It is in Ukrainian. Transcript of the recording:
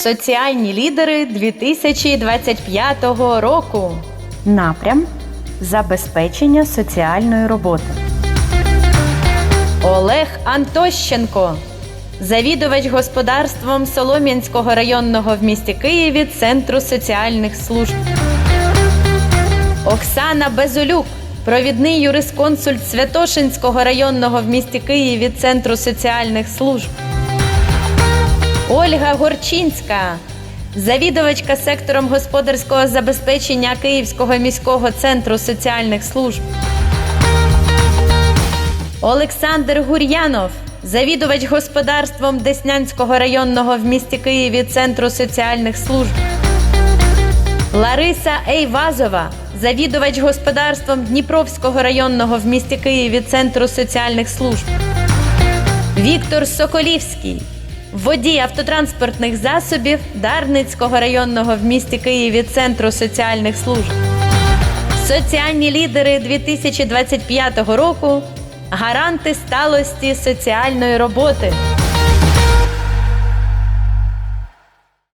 Соціальні лідери 2025 року. Напрям забезпечення соціальної роботи. Олег Антощенко, завідувач господарством Солом'янського районного в місті Києві Центру соціальних служб. Оксана Безолюк, провідний юрисконсульт Святошинського районного в місті Києві Центру соціальних служб. Ольга Горчинська, завідувачка сектором господарського забезпечення Київського міського центру соціальних служб. Олександр Гур'янов, завідувач господарством Деснянського районного в місті Києві Центру соціальних служб. Лариса Ейвазова, завідувач господарством Дніпровського районного в місті Києві Центру соціальних служб. Віктор Соколівський, водій автотранспортних засобів Дарницького районного в місті Києві Центру соціальних служб. Соціальні лідери 2025 року гаранти сталості соціальної роботи.